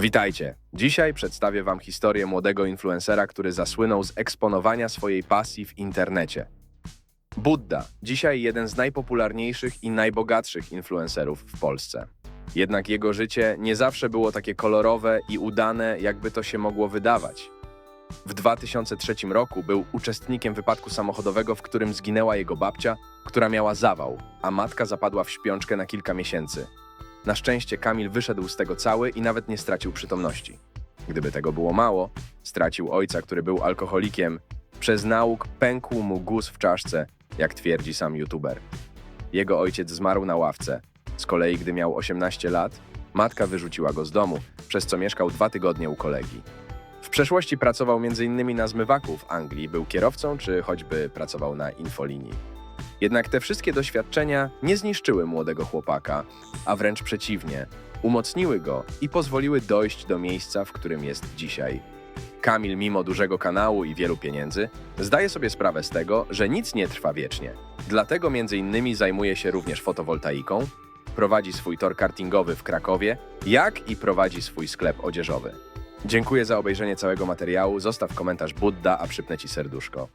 Witajcie. Dzisiaj przedstawię Wam historię młodego influencera, który zasłynął z eksponowania swojej pasji w internecie. Buddha, dzisiaj jeden z najpopularniejszych i najbogatszych influencerów w Polsce. Jednak jego życie nie zawsze było takie kolorowe i udane, jakby to się mogło wydawać. W 2003 roku był uczestnikiem wypadku samochodowego, w którym zginęła jego babcia, która miała zawał, a matka zapadła w śpiączkę na kilka miesięcy. Na szczęście Kamil wyszedł z tego cały i nawet nie stracił przytomności. Gdyby tego było mało, stracił ojca, który był alkoholikiem. Przez nauk pękł mu guz w czaszce, jak twierdzi sam youtuber. Jego ojciec zmarł na ławce. Z kolei, gdy miał 18 lat, matka wyrzuciła go z domu, przez co mieszkał dwa tygodnie u kolegi. W przeszłości pracował m.in. na zmywaku w Anglii, był kierowcą czy choćby pracował na infolinii. Jednak te wszystkie doświadczenia nie zniszczyły młodego chłopaka, a wręcz przeciwnie, umocniły go i pozwoliły dojść do miejsca, w którym jest dzisiaj. Kamil, mimo dużego kanału i wielu pieniędzy, zdaje sobie sprawę z tego, że nic nie trwa wiecznie. Dlatego między innymi zajmuje się również fotowoltaiką, prowadzi swój tor kartingowy w Krakowie, jak i prowadzi swój sklep odzieżowy. Dziękuję za obejrzenie całego materiału, zostaw komentarz Budda, a przypnę Ci serduszko.